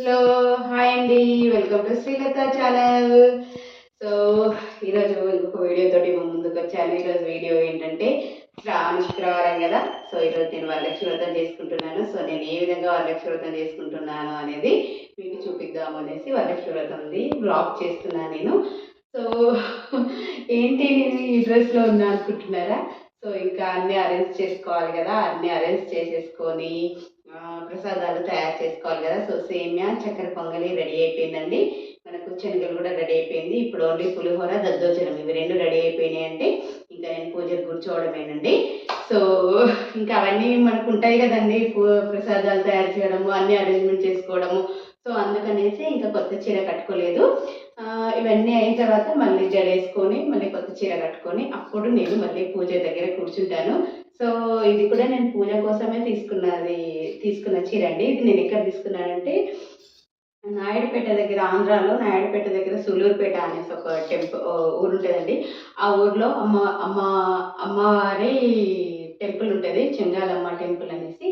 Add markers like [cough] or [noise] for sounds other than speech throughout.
Hello hi అండి. Welcome to Srilatha channel so ఈరోజు ఇంకొక వీడియో తోటి మా ముందుకు వచ్చాను ఈరోజు వీడియో ఏంటంటే శ్రావణ శుక్రవారం కదా. సో ఈరోజు నేను వరలక్ష్మి వ్రతం చేసుకుంటున్నాను. సో నేను ఏ విధంగా వరలక్ష్మి వ్రతం చేసుకుంటున్నాను అనేది మీకు చూపిద్దాము అనేసి వరలక్ష్మి వ్రతంది ఉంది బ్లాగ్ చేస్తున్నాను నేను. సో ఏంటి నేను ఈ డ్రెస్లో ఉన్నా అనుకుంటున్నారా? సో ఇంకా అన్నీ అరేంజ్ చేసుకోవాలి కదా. అన్నీ అరేంజ్ చేసేసుకొని ప్రసాదాలు తయారు చేసుకోవాలి కదా. సో సేమియా చక్కెర పొంగలి రెడీ అయిపోయిందండి. మనకు శనగలు కూడా రెడీ అయిపోయింది. ఇప్పుడు ఓన్లీ పులిహోర దద్దోజనం ఇవి రెండు రెడీ అయిపోయినాయి అంటే ఇంకా నేను పూజకు కూర్చోవడమేనండి. సో ఇంకా అవన్నీ మనకు ఉంటాయి కదండి. ప్రసాదాలు తయారు చేయడము అన్ని అరేంజ్మెంట్ చేసుకోవడము. సో అందుకనేసి ఇంకా కొత్త చీర కట్టుకోలేదు. ఇవన్నీ అయిన తర్వాత మళ్ళీ జడేసుకొని మళ్ళీ కొత్త చీర కట్టుకొని అప్పుడు నేను మళ్ళీ పూజ దగ్గర కూర్చుంటాను. సో ఇది కూడా నేను పూజ కోసమే తీసుకున్నది తీసుకున్న చీర అండి. ఇది నేను ఎక్కడ తీసుకున్నానంటే నాయుడుపేట దగ్గర ఆంధ్రాలో నాయుడుపేట దగ్గర సులూరుపేట అనేసి ఒక టెంపుల్ ఊరు ఉంటుందండి ఆ ఊర్లో అమ్మ అమ్మ అమ్మవారి టెంపుల్ ఉంటుంది చెంగాలమ్మ టెంపుల్ అనేసి.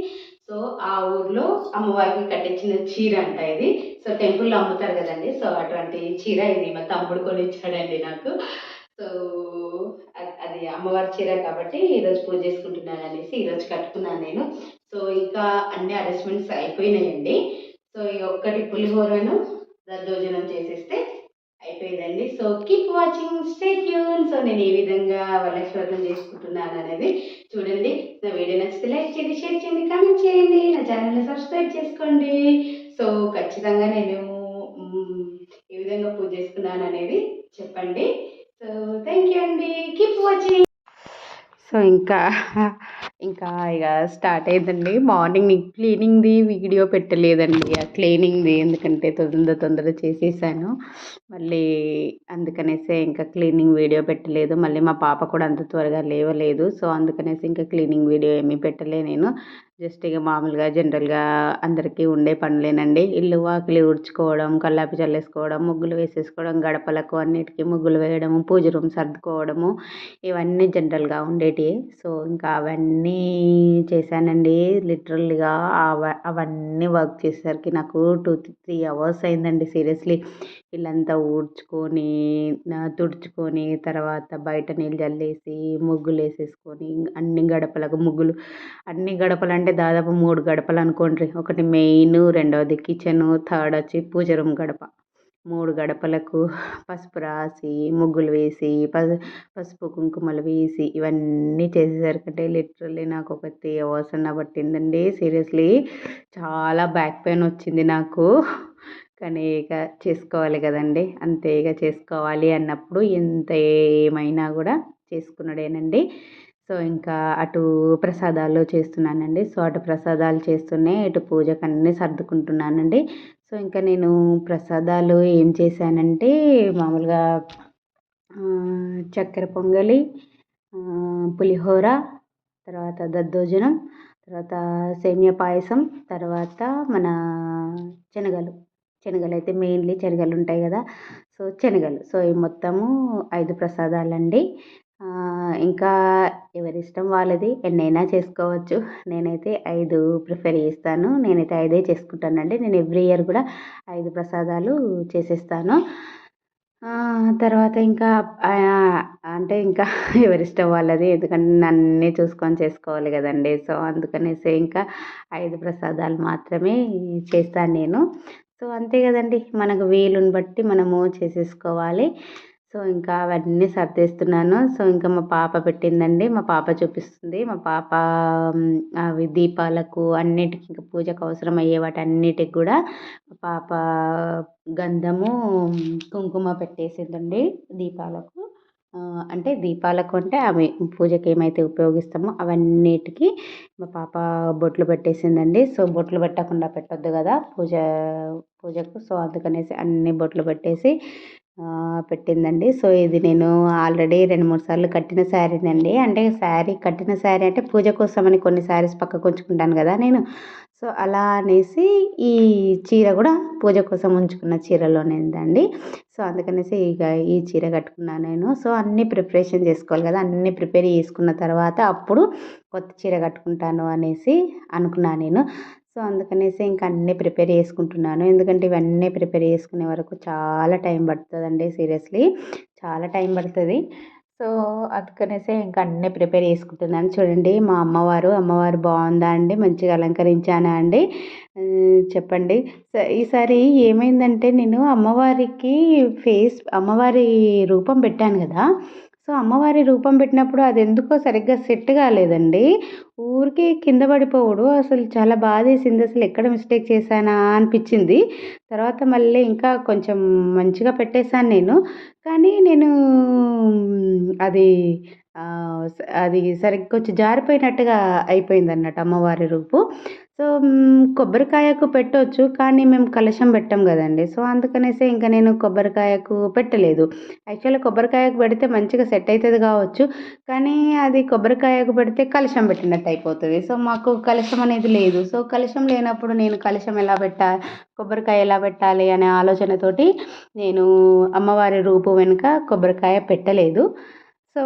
సో ఆ ఊర్లో అమ్మవారికి కట్టించిన చీర అంట ఇది. సో టెంపుల్లో అమ్ముతారు కదండి. సో అటువంటి చీర ఇది మా తమ్ముడు కొని ఇచ్చాడండి నాకు. సో అది అమ్మవారి చీర కాబట్టి ఈరోజు పూజ చేసుకుంటున్నాను అనేసి ఈరోజు కట్టుకున్నాను నేను. సో ఇంకా అన్ని అరేంజ్మెంట్స్ అయిపోయినాయండి. సో ఈ ఒక్కటి పులిహోరను దద్దోజనం చేసేస్తే అయిపోయిందండి. So keep watching stay tune so నేను ఏ విధంగా వరలక్ష్మి చేసుకుంటున్నాను అనేది చూడండి. నా వీడియో నచ్చితే లైక్ చేయండి షేర్ చేయండి కామెంట్ చేయండి. నా ఛానల్ని సబ్స్క్రైబ్ చేసుకోండి. సో ఖచ్చితంగా నేను ఏ విధంగా పూజ చేసుకున్నాను అనేది చెప్పండి. సో థ్యాంక్ యూ అండి. కీప్ వాచింగ్ సో ఇంకా ఇంకా ఇక స్టార్ట్ అయిందండి మార్నింగ్ నీకు క్లీనింగ్ది వీడియో పెట్టలేదండి. ఆ క్లీనింగ్ది ఎందుకంటే తొందర తొందర చేసేసాను. మళ్ళీ అందుకనేసి ఇంకా క్లీనింగ్ వీడియో పెట్టలేదు. మళ్ళీ మా పాప కూడా అంత త్వరగా లేవలేదు. సో అందుకనేసి ఇంకా క్లీనింగ్ వీడియో ఏమీ పెట్టలే నేను. జస్ట్ ఇక మామూలుగా జనరల్గా అందరికీ ఉండే పనులేనండి. ఇల్లు వాకిలి ఊడ్చుకోవడం కల్లాపి చల్లేసుకోవడం ముగ్గులు వేసేసుకోవడం గడపలకు అన్నిటికీ ముగ్గులు వేయడం పూజ రూమ్ సర్దుకోవడము ఇవన్నీ జనరల్గా ఉండేటివి సో ఇంకా అవన్నీ చేశానండి. లిటరల్గా అవ అవన్నీ వర్క్ చేసేసరికి నాకు టూ త్రీ అవర్స్ అయిందండి సీరియస్లీ. ఇల్లంతా ఊడ్చుకొని తుడుచుకొని తర్వాత బయట నీళ్ళు చల్లేసి ముగ్గులు వేసేసుకొని అన్ని గడపలకు ముగ్గులు. అన్ని గడపలు అంటే దాదాపు మూడు గడపలు అనుకోండి ఒకటి మెయిన్ రెండవది కిచెన్ థర్డ్ వచ్చి పూజ రూమ్ గడప. మూడు గడపలకు పసుపు రాసి ముగ్గులు వేసి పసు పసుపు కుంకుమలు వేసి ఇవన్నీ చేసేసరికంటే లిటరల్లీ నాకు ఒక త్రీ అవర్స్ అన్న పట్టిందండి. సీరియస్లీ చాలా బ్యాక్ పెయిన్ వచ్చింది నాకు. కానీ ఇక చేసుకోవాలి కదండి. అంతే ఇక చేసుకోవాలి అన్నప్పుడు ఎంత ఏమైనా కూడా చేసుకున్నాడేనండి. సో ఇంకా అటు ప్రసాదాలు చేస్తున్నానండి. సో అటు ప్రసాదాలు చేస్తూనే ఇటు పూజకు అన్నీ సర్దుకుంటున్నానండి. సో ఇంకా నేను ప్రసాదాలు ఏం చేశానంటే మామూలుగా చక్కెర పొంగలి పులిహోర తర్వాత దద్దోజనం తర్వాత సేమియా పాయసం తర్వాత మన శనగలు. శనగలు అయితే మెయిన్లీ శనగలు ఉంటాయి కదా. సో శనగలు. సో ఈ మొత్తము ఐదు ప్రసాదాలండి. ఇంకా ఎవరిష్టం వాళ్ళది ఎన్నైనా చేసుకోవచ్చు. నేనైతే ఐదు ప్రిఫర్ చేస్తాను. నేనైతే ఐదే చేసుకుంటానండి. నేను ఎవ్రీ ఇయర్ కూడా ఐదు ప్రసాదాలు చేసేస్తాను. తర్వాత ఇంకా అంటే ఇంకా [laughs] ఎవరిష్టం వాళ్ళది ఎందుకంటే నన్నే చూసుకొని చేసుకోవాలి కదండి. సో అందుకనేసి ఇంకా ఐదు ప్రసాదాలు మాత్రమే చేస్తాను నేను. సో అంతే కదండి. మనకు వీలుని బట్టి మనము చేసేసుకోవాలి. సో ఇంకా అవన్నీ సర్దేస్తున్నాను. సో ఇంకా మా పాప పెట్టిందండి. మా పాప చూపిస్తుంది. మా పాప అవి దీపాలకు అన్నిటికి ఇంకా పూజకు అవసరం అయ్యే వాటి అన్నిటికి కూడా మా పాప గంధము కుంకుమ పెట్టేసిందండి దీపాలకు. అంటే దీపాలకు అంటే అవి పూజకి ఏమైతే ఉపయోగిస్తామో అవన్నిటికి మా పాప బొట్లు పెట్టేసిందండి. సో బొట్లు పెట్టకుండా పెట్టొద్దు కదా పూజ పూజకు. సో అందుకనేసి అన్ని బొట్లు పెట్టేసి పెట్టిందండి. సో ఇది నేను ఆల్రెడీ రెండు మూడు సార్లు కట్టిన శారీనండి. అంటే శారీ కట్టిన శారీ అంటే పూజ కోసమని కొన్ని శారీస్ పక్కకు ఉంచుకుంటాను కదా నేను. సో అలా అనేసి ఈ చీర కూడా పూజ కోసం ఉంచుకున్న చీరలోనేదండి సో అందుకనేసి ఇక ఈ చీర కట్టుకున్నాను నేను. సో అన్నీ ప్రిపరేషన్ చేసుకోవాలి కదా. అన్నీ ప్రిపేర్ చేసుకున్న తర్వాత అప్పుడు కొత్త చీర కట్టుకుంటాను అనేసి అనుకున్నాను నేను. సో అందుకనేసి ఇంకా అన్నీ ప్రిపేర్ చేసుకుంటున్నాను. ఎందుకంటే ఇవన్నీ ప్రిపేర్ చేసుకునే వరకు చాలా టైం పడుతుందండి సీరియస్లీ. చాలా టైం పడుతుంది. సో అందుకనేసి ఇంకా అన్నీ ప్రిపేర్ చేసుకుంటున్నాను. చూడండి మా అమ్మవారు అమ్మవారు బాగుందా అండి? మంచిగా అలంకరించానా అండి? చెప్పండి. ఈసారి ఏమైందంటే నేను అమ్మవారికి ఫేస్ అమ్మవారి రూపం పెట్టాను కదా. సో అమ్మవారి రూపం పెట్టినప్పుడు అది ఎందుకో సరిగ్గా సెట్ కాలేదండి. ఊరికే కింద పడిపోవడు. అసలు చాలా బాధేసింది. అసలు ఎక్కడ మిస్టేక్ చేశానా అనిపించింది. తర్వాత మళ్ళీ ఇంకా కొంచెం మంచిగా పెట్టేశాను నేను. కానీ నేను అది అది సరిగ్గా కొంచెం జారిపోయినట్టుగా అయిపోయింది అన్నట్టు అమ్మవారి రూపు. సో కొబ్బరికాయకు పెట్టవచ్చు కానీ మేము కలశం పెట్టాం కదండి. సో అందుకనేసి ఇంకా నేను కొబ్బరికాయకు పెట్టలేదు. యాక్చువల్గా కొబ్బరికాయకు పెడితే మంచిగా సెట్ అవుతుంది కావచ్చు కానీ అది కొబ్బరికాయకు పెడితే కలశం పెట్టినట్టు అయిపోతుంది. సో మాకు కలశం అనేది లేదు. సో కలశం లేనప్పుడు నేను కలశం ఎలా పెట్టాలి కొబ్బరికాయ ఎలా పెట్టాలి అనే ఆలోచనతోటి నేను అమ్మవారి రూపు వెనుక కొబ్బరికాయ పెట్టలేదు. సో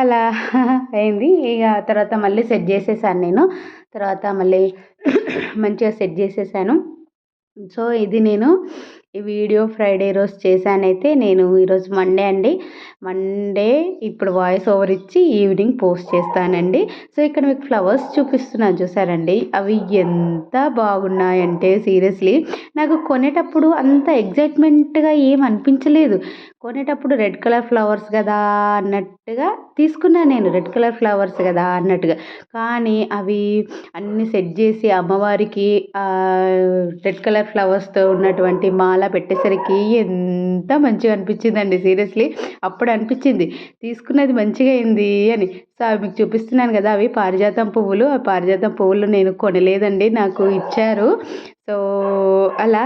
అలా [laughs] అయింది. ఇక తర్వాత మళ్ళీ సెట్ చేసేసాను నేను. తర్వాత మళ్ళీ [coughs] మంచిగా సెట్ చేసేసాను. సో ఇది నేను ఈ వీడియో ఫ్రైడే రోజు చేశానైతే నేను ఈరోజు మండే అండి. మండే ఇప్పుడు వాయిస్ ఓవర్ ఇచ్చి ఈవినింగ్ పోస్ట్ చేస్తానండి. సో ఇక్కడ మీకు ఫ్లవర్స్ చూపిస్తున్నాను చూసారండి. అవి ఎంత బాగున్నాయంటే సీరియస్లీ. నాకు కొనేటప్పుడు అంత ఎగ్జైట్మెంట్గా ఏం అనిపించలేదు. కొనేటప్పుడు రెడ్ కలర్ ఫ్లవర్స్ కదా అన్నట్టుగా తీసుకున్నాను నేను రెడ్ కలర్ ఫ్లవర్స్ కదా అన్నట్టుగా. కానీ అవి అన్నీ సెట్ చేసి అమ్మవారికి రెడ్ కలర్ ఫ్లవర్స్తో ఉన్నటువంటి మాల అలా పెట్టేసరికి ఎంత మంచిగా అనిపించిందండి సీరియస్లీ. అప్పుడు అనిపించింది తీసుకున్నది మంచిగా అయింది అని. సో అవి మీకు చూపిస్తున్నాను కదా అవి పారిజాతం పువ్వులు. ఆ పారిజాతం పువ్వులు నేను కొనలేదండి నాకు ఇచ్చారు. సో అలా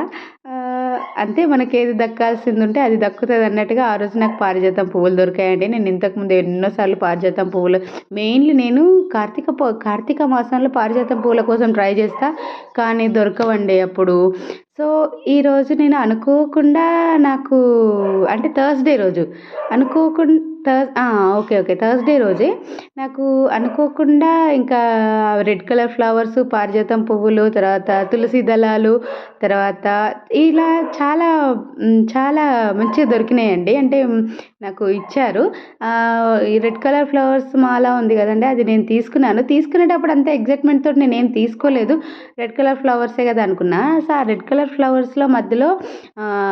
అంటే మనకి ఏది దక్కాల్సింది ఉంటే అది దక్కుతుంది అన్నట్టుగా ఆ రోజు నాకు పారిజాతం పువ్వులు దొరికాయండి. నేను ఇంతకుముందు ఎన్నోసార్లు పారిజాతం పువ్వులు మెయిన్లీ నేను కార్తీక కార్తీక మాసంలో పారిజాతం పువ్వుల కోసం ట్రై చేస్తా కానీ దొరకవండి అప్పుడు. సో ఈరోజు నేను అనుకోకుండా నాకు అంటే థర్స్డే రోజు అనుకోకుండా థర్స్ ఓకే ఓకే. థర్స్డే రోజే. నాకు అనుకోకుండా ఇంకా రెడ్ కలర్ ఫ్లవర్స్ పారిజాతం పువ్వులు తర్వాత తులసి దళాలు తర్వాత ఇలా చాలా చాలా మంచిగా దొరికినాయండి. అంటే నాకు ఇచ్చారు. ఈ రెడ్ కలర్ ఫ్లవర్స్ మాల ఉంది కదండి అది నేను తీసుకున్నాను. తీసుకునేటప్పుడు అంత ఎగ్జైట్మెంట్తో నేను ఏం తీసుకోలేదు. రెడ్ కలర్ ఫ్లవర్సే కదా అనుకున్నా. సో ఆ రెడ్ కలర్ ఫ్లవర్స్లో మధ్యలో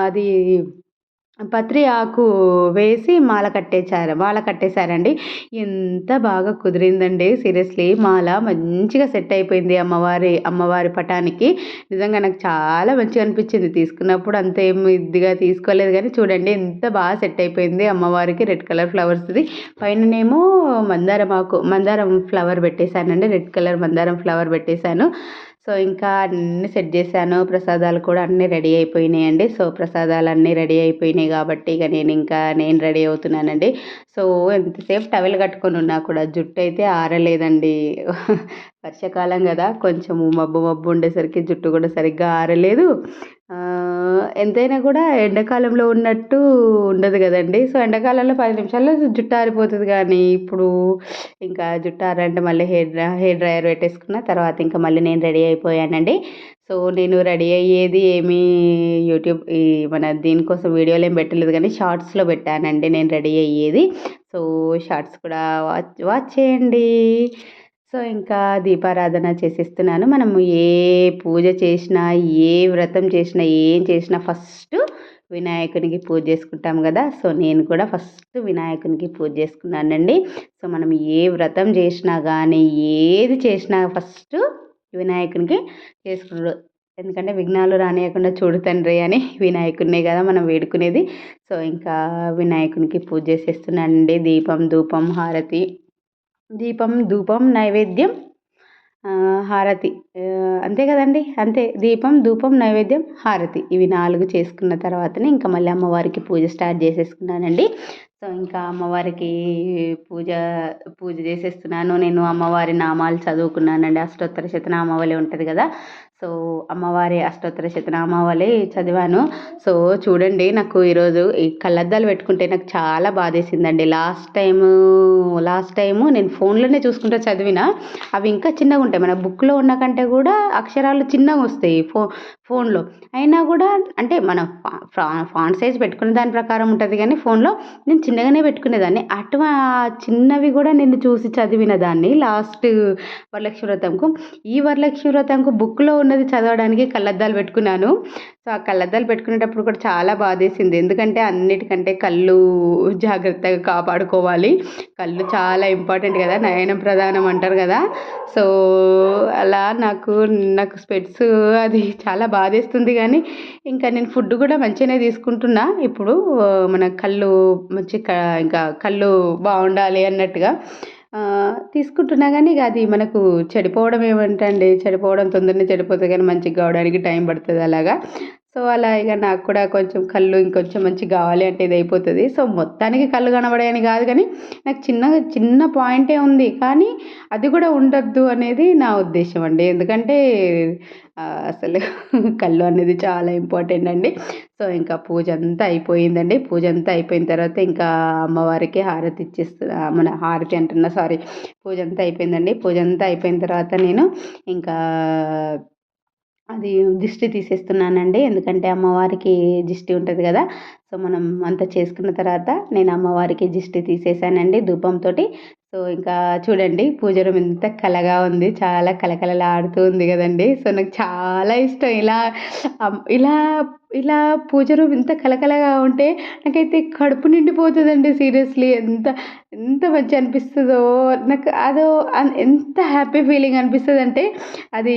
అది పత్రి ఆకు వేసి మాల కట్టేశారు. మాల కట్టేశారండి. ఎంత బాగా కుదిరిందండి. సీరియస్లీ మాల మంచిగా సెట్ అయిపోయింది అమ్మవారి అమ్మవారి పటానికి. నిజంగా నాకు చాలా మంచిగా అనిపించింది. తీసుకున్నప్పుడు అంత ఏం ఇదిగా తీసుకోలేదు కానీ చూడండి ఎంత బాగా సెట్ అయిపోయింది అమ్మవారికి. Red colour ఫ్లవర్స్ది. పైననేమో మందారం ఆకు మందారం ఫ్లవర్ పెట్టేశానండి. రెడ్ కలర్ మందారం ఫ్లవర్ పెట్టేశాను. సో ఇంకా అన్నీ సెట్ చేశాను. ప్రసాదాలు కూడా అన్నీ రెడీ అయిపోయినాయండి. సో ప్రసాదాలు అన్నీ రెడీ అయిపోయినాయి కాబట్టి ఇక నేను ఇంకా నేను రెడీ అవుతున్నానండి. సో ఎంతసేపు టవెల్ కట్టుకొని ఉన్నా కూడా జుట్టు అయితే ఆరలేదండి. [laughs] వర్షాకాలం కదా కొంచెము మబ్బు మబ్బు ఉండేసరికి జుట్టు కూడా సరిగ్గా ఆరలేదు. ఎంతైనా కూడా ఎండాకాలంలో ఉన్నట్టు ఉండదు కదండి. సో ఎండాకాలంలో పది నిమిషాల్లో జుట్టు ఆరిపోతుంది కానీ ఇప్పుడు ఇంకా జుట్టు ఆరంటే మళ్ళీ హెయిర్ హెయిర్ డ్రైయర్ పెట్టేసుకున్న తర్వాత ఇంకా మళ్ళీ నేను రెడీ అయిపోయానండి. సో నేను రెడీ అయ్యేది ఏమీ యూట్యూబ్ ఈ మన దీనికోసం వీడియోలు ఏం పెట్టలేదు కానీ షార్ట్స్లో పెట్టానండి నేను రెడీ అయ్యేది. సో షార్ట్స్ కూడా వాచ్ వాచ్ చేయండి. సో ఇంకా దీపారాధన చేసేస్తున్నాను. మనము ఏ పూజ చేసినా ఏ వ్రతం చేసినా ఏం చేసినా ఫస్ట్ వినాయకునికి పూజ చేసుకుంటాం కదా. సో నేను కూడా ఫస్ట్ వినాయకునికి పూజ చేసుకున్నానండి. సో మనం ఏ వ్రతం చేసినా కానీ ఏది చేసినా ఫస్ట్ వినాయకునికి చేసుకున్నాడు ఎందుకంటే విఘ్నాలు రానియకుండా చూడు తండ్రి అని వినాయకుడినే కదా మనం వేడుకునేది. సో ఇంకా వినాయకునికి పూజ చేసేస్తున్నానండి. దీపం ధూపం హారతి. దీపం ధూపం నైవేద్యం హారతి. అంతే కదండి? అంతే. దీపం ధూపం నైవేద్యం హారతి. ఇవి నాలుగు చేసుకున్న తర్వాతనే ఇంకా మళ్ళీ అమ్మవారికి పూజ స్టార్ట్ చేసేసుకున్నానండి. సో ఇంకా అమ్మవారికి పూజ పూజ చేసేస్తున్నాను. నేను అమ్మవారి నామాలు చదువుకున్నానండి. అష్టోత్తర శతనామావళి ఉంటుంది కదా? సో అమ్మవారి అష్టోత్తర శతనామావళి చదివాను. సో చూడండి నాకు ఈరోజు ఈ కళ్ళద్దాలు పెట్టుకుంటే నాకు చాలా బాధేసిందండి. లాస్ట్ టైము లాస్ట్ టైము నేను ఫోన్లోనే చూసుకుంటూ చదివిన. అవి ఇంకా చిన్నగా ఉంటాయి. మన బుక్లో ఉన్న కంటే కూడా అక్షరాలు చిన్నగా వస్తాయి ఫో ఫోన్లో. అయినా కూడా అంటే మనం ఫాంట్ సైజ్ పెట్టుకునే దాని ప్రకారం ఉంటుంది కానీ ఫోన్లో నేను చిన్నగానే పెట్టుకునేదాన్ని. అటు చిన్నవి కూడా నేను చూసి చదివిన దాన్ని లాస్ట్ వరలక్ష్మి వ్రతంకు. ఈ వరలక్ష్మి వ్రతంకు బుక్లో ఉన్నది చదవడానికి కళ్ళద్దాలు పెట్టుకున్నాను. సో ఆ కళ్ళద్దాలు పెట్టుకునేటప్పుడు కూడా చాలా బాధేసింది. ఎందుకంటే అన్నిటికంటే కళ్ళు జాగ్రత్తగా కాపాడుకోవాలి. కళ్ళు చాలా ఇంపార్టెంట్ కదా నయనం ప్రధానం అంటారు కదా. సో అలా నాకు నాకు స్పెట్స్ అది చాలా బాధేస్తుంది కానీ ఇంకా నేను ఫుడ్ కూడా మంచిగానే తీసుకుంటున్నా. ఇప్పుడు మన కళ్ళు మంచి ఇంకా కళ్ళు బాగుండాలి అన్నట్టుగా. తీసుకుంటున్నా కానీ ఇక అది మనకు చెడిపోవడం ఏమంటండి? చెడిపోవడం తొందరనే చెడిపోతుంది కానీ మంచిగా కావడానికి టైం పడుతుంది అలాగా. సో అలా ఇక నాకు కూడా కొంచెం కళ్ళు ఇంకొంచెం మంచిగా కావాలి అంటే ఇది అయిపోతుంది. సో మొత్తానికి కళ్ళు కనబడాయని కాదు కానీ నాకు చిన్నగా చిన్న పాయింటే ఉంది. కానీ అది కూడా ఉండొద్దు అనేది నా ఉద్దేశం అండి. ఎందుకంటే అసలు కళ్ళు అనేది చాలా ఇంపార్టెంట్ అండి. సో ఇంకా పూజ అంతా అయిపోయిందండి. పూజ అంతా అయిపోయిన తర్వాత ఇంకా అమ్మవారికి హారతి ఇచ్చేస్తున్నా మన హారతి అంటున్నా సారీ. పూజ అంతా అయిపోయిందండి. పూజ అంతా అయిపోయిన తర్వాత నేను ఇంకా అది దిష్టి తీసేస్తున్నానండి. ఎందుకంటే అమ్మవారికి దిష్టి ఉంటుంది కదా. సో మనం అంతా చేసుకున్న తర్వాత నేను అమ్మవారికి దిష్టి తీసేసానండి ధూపంతో సో ఇంకా చూడండి పూజ రూమ్ ఎంత కలగా ఉంది. చాలా కలకలలాడుతూ ఉంది కదండి. సో నాకు చాలా ఇష్టం. ఇలా ఇలా ఇలా పూజ రూమ్ ఇంత కలకలగా ఉంటే నాకైతే కడుపు నిండిపోతుందండి సీరియస్లీ. ఎంత ఎంత మంచి అనిపిస్తుందో. నాకు అదో ఎంత హ్యాపీ ఫీలింగ్ అనిపిస్తుంది అంటే అది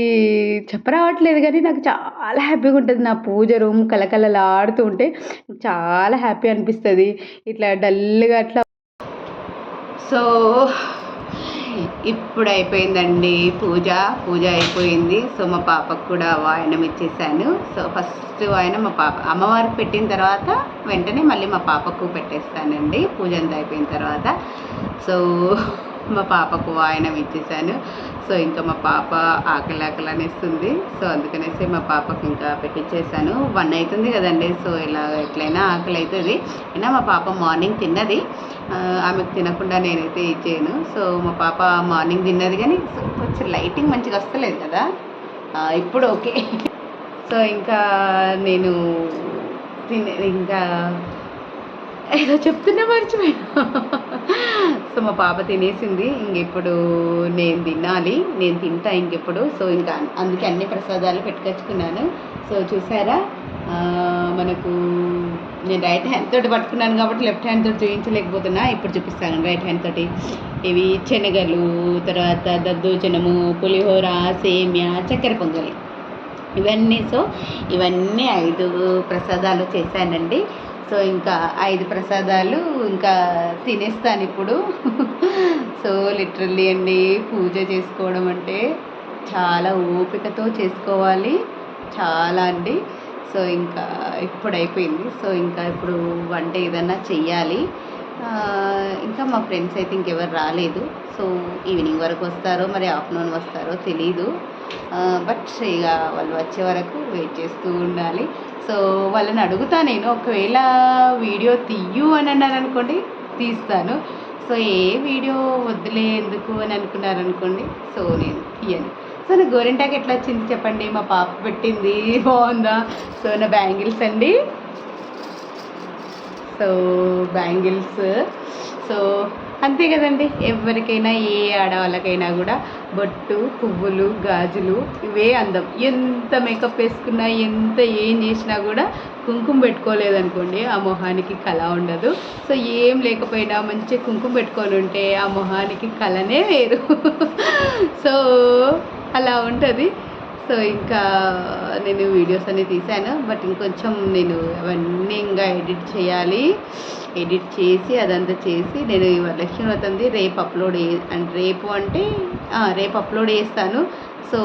చెప్పరావట్లేదు కానీ నాకు చాలా హ్యాపీగా ఉంటుంది నా పూజ రూమ్ కలకలలాడుతూ ఉంటే. చాలా హ్యాపీ అనిపిస్తుంది. ఇట్లా డల్గా అట్లా సో ఇప్పుడు అయిపోయిందండి పూజ. పూజ అయిపోయింది. సో మా పాపకు కూడా వాయనం ఇచ్చేసాను. సో ఫస్ట్ వాయనం మా పాప అమ్మవారికి పెట్టిన తర్వాత వెంటనే మళ్ళీ మా పాపకు పెట్టేస్తానండి. పూజ అంతా అయిపోయిన తర్వాత. సో మా పాపకు వాయనం ఇచ్చేసాను సో ఇంకా మా పాప ఆకలి ఆకలి అనేస్తుంది సో అందుకనేసి మా పాపకు ఇంకా పెట్టించేసాను వన్ అవుతుంది కదండి. సో ఇలా ఎట్లయినా ఆకలి అవుతుంది అయినా మా పాప మార్నింగ్ తిన్నది. ఆమెకు తినకుండా నేనైతే ఇచ్చేయను. సో మా పాప మార్నింగ్ తిన్నది కానీ కొంచెం లైటింగ్ మంచిగా వస్తలేదు కదా. ఇప్పుడు ఓకే. సో ఇంకా నేను తినే ఇంకా ఏదో చెప్తున్నా మర్చిపోయినా. సో మా పాప తినేసింది. ఇంకెప్పుడు నేను తినాలి నేను తింటా ఇంకెప్పుడు. సో ఇంకా అందుకే అన్ని ప్రసాదాలు పెట్టుకొచ్చుకున్నాను. సో చూసారా? మనకు నేను రైట్ హ్యాండ్ తోటి పట్టుకున్నాను కాబట్టి లెఫ్ట్ హ్యాండ్ తోటి చూపించలేకపోతున్నా ఇప్పుడు చూపిస్తాను రైట్ హ్యాండ్ తోటి. ఇవి శనగలు తర్వాత దద్దోజనము పులిహోర సేమ్యా చక్కెర పొంగలి. ఇవన్నీ సో ఇవన్నీ ఐదు ప్రసాదాలు చేశానండి. సో ఇంకా ఐదు ప్రసాదాలు ఇంకా తినేస్తాను ఇప్పుడు. సో లిటరల్లీ అండి పూజ చేసుకోవడం అంటే చాలా ఓపికతో చేసుకోవాలి. చాలా అండి. సో ఇంకా ఇప్పుడు అయిపోయింది. సో ఇంకా ఇప్పుడు వంట ఏదన్నా చెయ్యాలి. ఇంకా మా ఫ్రెండ్స్ అయితే ఇంకెవరు రాలేదు. సో ఈవినింగ్ వరకు వస్తారో మరి ఆఫ్టర్నూన్ వస్తారో తెలీదు. బట్ ఇక వాళ్ళు వచ్చే వరకు వెయిట్ చేస్తూ ఉండాలి. సో వాళ్ళని అడుగుతా నేను ఒకవేళ వీడియో తీయు అని అన్నారు అనుకోండి తీస్తాను. సో ఏ వీడియో వద్దులే ఎందుకు అని అనుకున్నారనుకోండి సో నేను తీయను. సో నా గోరింటాకి ఎట్లా వచ్చింది చెప్పండి మా పాప పెట్టింది బాగుందా? సో నా బ్యాంగిల్స్ అండి. So bangles. సో అంతే కదండి. ఎవరికైనా ఏ ఆడవాళ్ళకైనా కూడా బొట్టు పువ్వులు గాజులు ఇవే అందం. ఎంత మేకప్ వేసుకున్నా ఎంత ఏం చేసినా కూడా కుంకుమ పెట్టుకోలేదనుకోండి ఆ మొహానికి కళ ఉండదు. సో ఏం లేకపోయినా మంచి కుంకుమ పెట్టుకొని ఉంటే ఆ మొహానికి కళనే వేరు. [laughs] సో అలా ఉంటుంది. సో ఇంకా నేను వీడియోస్ అన్నీ తీశాను. బట్ ఇంకొంచెం నేను అవన్నీ ఇంకా ఎడిట్ చేయాలి. ఎడిట్ చేసి అదంతా చేసి నేను వరలక్ష్మి వ్రతంది రేపు అప్లోడ్ అంటే రేపు అంటే రేపు అప్లోడ్ చేస్తాను. సో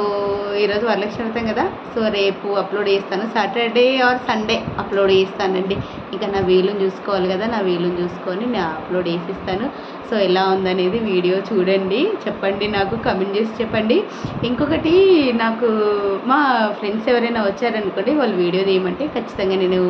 ఈరోజు వరలక్ష్మి వ్రతం కదా? సో రేపు అప్లోడ్ చేస్తాను. సాటర్డే ఆర్ సండే అప్లోడ్ చేస్తానండి. ఇంకా నా వీలుని చూసుకోవాలి కదా నా వీలుని చూసుకొని నేను అప్లోడ్ చేసిస్తాను. సో ఎలా ఉందనేది వీడియో చూడండి. చెప్పండి నాకు కమెంట్ చేసి చెప్పండి. ఇంకొకటి నాకు మా ఫ్రెండ్స్ ఎవరైనా వచ్చారనుకోండి వాళ్ళు వీడియో తీయమంటే ఖచ్చితంగా నేను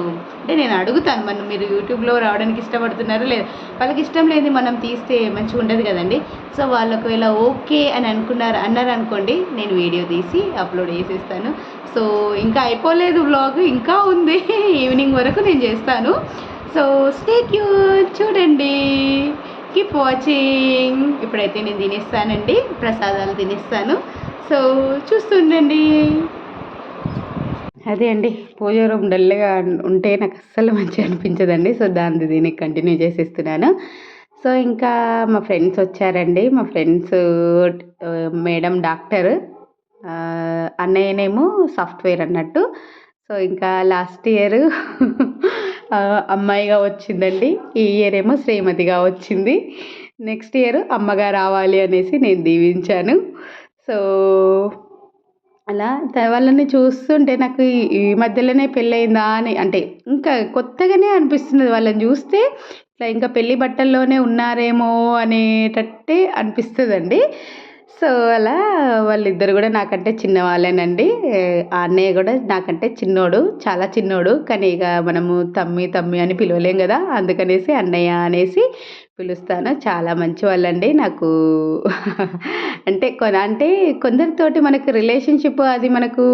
అంటే నేను అడుగుతాను మనం మీరు యూట్యూబ్లో రావడానికి ఇష్టపడుతున్నారు లేదా. వాళ్ళకి ఇష్టం లేదు మనం తీస్తే మంచిగా ఉండదు కదండి. సో వాళ్ళు ఒకవేళ ఓకే అని అనుకున్నారు అన్నారు అనుకోండి నేను వీడియో తీసి అప్లోడ్ చేసేస్తాను. సో ఇంకా అయిపోలేదు వ్లాగ్ ఇంకా ఉంది. [laughs] ఈవినింగ్ వరకు నేను చేస్తాను. సో స్టే యూ చూడండి. కీప్ వాచింగ్ ఇప్పుడైతే నేను తినేస్తానండి. ప్రసాదాలు తినేస్తాను. సో చూస్తుండండి. అదే అండి పూజ రూమ్ డల్గా ఉంటే నాకు అస్సలు మంచిగా అనిపించదండి. సో దాన్ని దీనికి కంటిన్యూ చేసేస్తున్నాను. సో ఇంకా మా ఫ్రెండ్స్ వచ్చారండి. మా ఫ్రెండ్స్ మేడం డాక్టర్ అన్నయ్యనేమో సాఫ్ట్వేర్ అన్నట్టు. సో ఇంకా లాస్ట్ ఇయర్ అమ్మాయిగా వచ్చిందండి. ఈ ఇయర్ ఏమో శ్రీమతిగా వచ్చింది. నెక్స్ట్ ఇయర్ అమ్మగా రావాలి అనేసి నేను దీవించాను. సో అలా వాళ్ళని చూస్తుంటే నాకు ఈ- మధ్యలోనే పెళ్ళయిందా అని అంటే ఇంకా కొత్తగానే అనిపిస్తుంది వాళ్ళని చూస్తే ఇట్లా ఇంకా పెళ్ళి బట్టల్లోనే ఉన్నారేమో అనేటట్టే అనిపిస్తుందండి. సో అలా వాళ్ళిద్దరు కూడా నాకంటే చిన్నవాళ్ళేనండి. ఆ అన్నయ్య కూడా నాకంటే చిన్నోడు చాలా చిన్నోడు. కానీ ఇక మనము తమ్మి తమ్మి అని పిలవలేం కదా. అందుకనేసి అన్నయ్య అనేసి పిలుస్తాను. చాలా మంచి వాళ్ళండి నాకు. [laughs] అంటే కొన అంటే కొందరితోటి మనకు రిలేషన్షిప్ అది మనకు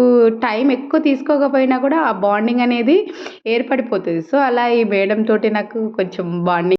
టైం ఎక్కువ తీసుకోకపోయినా కూడా ఆ బాండింగ్ అనేది ఏర్పడిపోతుంది. సో అలా ఈ మేడం తోటి నాకు కొంచెం బాండింగ్